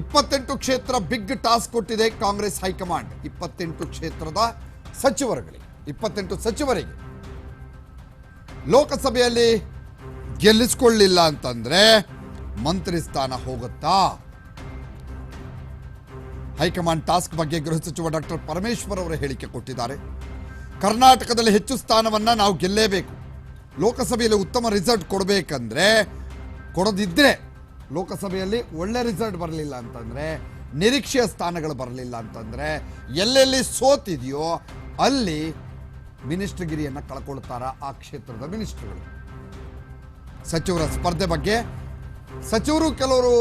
ಇಪ್ಪತ್ತೆಂಟು ಕ್ಷೇತ್ರ big task ಕೊಟ್ಟಿದೆ ಕಾಂಗ್ರೆಸ್ ಹೈಕಮಾಂಡ್. ಇಪ್ಪತ್ತೆಂಟು ಕ್ಷೇತ್ರದ ಸಚಿವರುಗಳಿಗೆ, ಇಪ್ಪತ್ತೆಂಟು ಸಚಿವರಿಗೆ ಲೋಕಸಭೆಯಲ್ಲಿ ಗೆಲ್ಲಿಸ್ಕೊಳ್ಳಿಲ್ಲ ಅಂತಂದ್ರೆ ಮಂತ್ರಿ ಸ್ಥಾನ ಹೋಗುತ್ತಾ? ಹೈಕಮಾಂಡ್ ಟಾಸ್ಕ್ ಬಗ್ಗೆ ಗೃಹ ಸಚಿವ ಡಾಕ್ಟರ್ ಪರಮೇಶ್ವರ್ ಅವರು ಹೇಳಿಕೆ ಕೊಟ್ಟಿದ್ದಾರೆ. ಕರ್ನಾಟಕದಲ್ಲಿ ಹೆಚ್ಚು ಸ್ಥಾನವನ್ನು ನಾವು ಗೆಲ್ಲೇಬೇಕು. ಲೋಕಸಭೆಯಲ್ಲಿ ಉತ್ತಮ ರಿಸಲ್ಟ್ ಕೊಡಬೇಕಂದ್ರೆ ಕೊಡದಿದ್ರೆ ಲೋಕಸಭೆಯಲ್ಲಿ ಒಳ್ಳೆ ರಿಸಲ್ಟ್ ಬರಲಿಲ್ಲ ಅಂತಂದರೆ, ನಿರೀಕ್ಷೆಯ ಸ್ಥಾನಗಳು ಬರಲಿಲ್ಲ ಅಂತಂದರೆ, ಎಲ್ಲೆಲ್ಲಿ ಸೋತಿದೆಯೋ ಅಲ್ಲಿ ಮಿನಿಸ್ಟ್ರಿಗಿರಿಯನ್ನು ಕಳ್ಕೊಳ್ತಾರೆ ಆ ಕ್ಷೇತ್ರದ ಮಿನಿಸ್ಟ್ರುಗಳು. ಸಚಿವರ ಸ್ಪರ್ಧೆ ಬಗ್ಗೆ, ಸಚಿವರು ಕೆಲವರು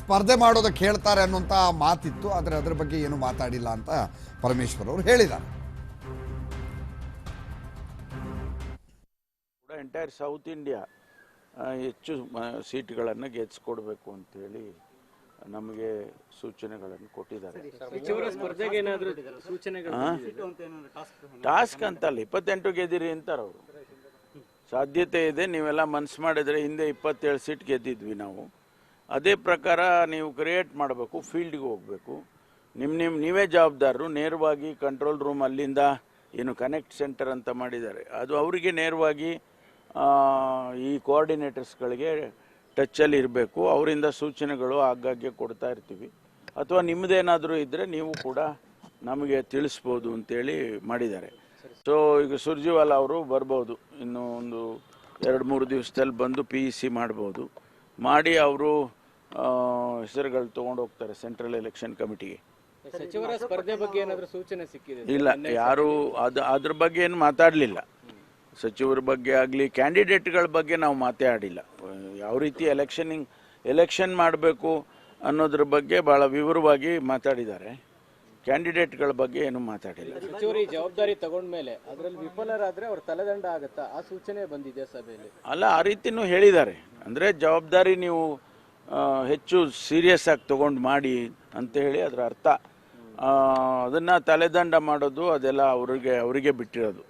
ಸ್ಪರ್ಧೆ ಮಾಡೋದಕ್ಕೆ ಹೇಳ್ತಾರೆ ಅನ್ನುವಂಥ ಮಾತಿತ್ತು, ಆದರೆ ಅದರ ಬಗ್ಗೆ ಏನು ಮಾತಾಡಿಲ್ಲ ಅಂತ ಪರಮೇಶ್ವರ್ ಅವರು ಹೇಳಿದ್ದಾರೆ. ಎಂಟೈರ್ ಸೌತ್ ಇಂಡಿಯಾ ಹೆಚ್ಚು ಮ- ಸೀಟ್ಗಳನ್ನು ಗೆದ್ಸ್ಕೊಡ್ಬೇಕು ಅಂತೇಳಿ ನಮಗೆ ಸೂಚನೆಗಳನ್ನು ಕೊಟ್ಟಿದ್ದಾರೆ. ಸಚಿವರ ಸ್ಪರ್ಧೆಗೆ ಏನಾದರೂ ಸೂಚನೆಗಳು ಟಾಸ್ಕ್ ಅಂತಲ್ಲ ಇಪ್ಪತ್ತೆಂಟು ಗೆದ್ದಿರಿ ಅಂತಾರೆ ಅವರು. ಸಾಧ್ಯತೆ ಇದೆ ನೀವೆಲ್ಲ ಮನ್ಸು ಮಾಡಿದ್ರೆ ಹಿಂದೆ ಇಪ್ಪತ್ತೇಳು ಸೀಟ್ ಗೆದ್ದಿದ್ವಿ ನಾವು. ಅದೇ ಪ್ರಕಾರ ನೀವು ಕ್ರಿಯೇಟ್ ಮಾಡಬೇಕು ಫೀಲ್ಡ್ಗೆ ಹೋಗಬೇಕು. ನಿಮ್ಮ ನಿಮ್ಮ ನೀವೇ ಜವಾಬ್ದಾರರು ನೇರವಾಗಿ ಕಂಟ್ರೋಲ್ ರೂಮ್ ಅಲ್ಲಿಂದ ಏನು ಕನೆಕ್ಟ್ ಸೆಂಟರ್ ಅಂತ ಮಾಡಿದ್ದಾರೆ. ಅದು ಅವರಿಗೆ ನೇರವಾಗಿ ಈ ಕೋಆರ್ಡಿನೇಟರ್ಸ್ಗಳಿಗೆ ಟಚ್ಚಲ್ಲಿ ಇರಬೇಕು. ಅವರಿಂದ ಸೂಚನೆಗಳು ಆಗಾಗ್ಗೆ ಕೊಡ್ತಾ ಇರ್ತೀವಿ. ಅಥವಾ ನಿಮ್ಮದೇನಾದರೂ ಇದ್ದರೆ ನೀವು ಕೂಡ ನಮಗೆ ತಿಳಿಸ್ಬೋದು ಅಂತೇಳಿ ಮಾಡಿದ್ದಾರೆ. ಸೊ ಈಗ ಸುರ್ಜಿವಾಲ ಅವರು ಬರ್ಬೋದು. ಇನ್ನು ಒಂದು ಎರಡು ಮೂರು ದಿವಸದಲ್ಲಿ ಬಂದು ಪಿ ಇ ಸಿ ಮಾಡ್ಬೋದು. ಮಾಡಿ ಅವರು ಹೆಸರುಗಳು ತೊಗೊಂಡು ಹೋಗ್ತಾರೆ ಸೆಂಟ್ರಲ್ ಎಲೆಕ್ಷನ್ ಕಮಿಟಿಗೆ. ಸಚಿವರ ಸ್ಪರ್ಧೆ ಬಗ್ಗೆ ಏನಾದರೂ ಸೂಚನೆ ಸಿಕ್ಕಿದೆ? ಇಲ್ಲ ಯಾರು ಅದು ಅದ್ರ ಬಗ್ಗೆ ಏನು ಮಾತಾಡಲಿಲ್ಲ. ಸಚಿವರ ಬಗ್ಗೆ ಆಗಲಿ ಕ್ಯಾಂಡಿಡೇಟ್ಗಳ ಬಗ್ಗೆ ನಾವು ಮಾತಾಡಿಲ್ಲ. ಯಾವ ರೀತಿ ಎಲೆಕ್ಷನಿಂಗ್ ಎಲೆಕ್ಷನ್ ಮಾಡಬೇಕು ಅನ್ನೋದ್ರ ಬಗ್ಗೆ ಭಾಳ ವಿವರವಾಗಿ ಮಾತಾಡಿದ್ದಾರೆ. ಕ್ಯಾಂಡಿಡೇಟ್ಗಳ ಬಗ್ಗೆ ಏನು ಮಾತಾಡಿಲ್ಲ. ಸಚಿವರು ಈ ಜವಾಬ್ದಾರಿ ತಗೊಂಡ್ಮೇಲೆ ಅದರಲ್ಲಿ ವಿಫಲರಾದರೆ ಅವ್ರ ತಲೆದಂಡ ಆಗುತ್ತಾ? ಆ ಸೂಚನೆ ಬಂದಿದೆ ಸಭೆಯಲ್ಲಿ? ಅಲ್ಲ ಆ ರೀತಿನೂ ಹೇಳಿದ್ದಾರೆ. ಅಂದರೆ ಜವಾಬ್ದಾರಿ ನೀವು ಹೆಚ್ಚು ಸೀರಿಯಸ್ ಆಗಿ ತಗೊಂಡು ಮಾಡಿ ಅಂತ ಹೇಳಿ ಅದರ ಅರ್ಥ. ಅದನ್ನು ಅದನ್ನ ತಲೆದಂಡ ಮಾಡೋದು ಅದೆಲ್ಲ ಅವರಿಗೆ ಅವರಿಗೆ ಬಿಟ್ಟಿರೋದು.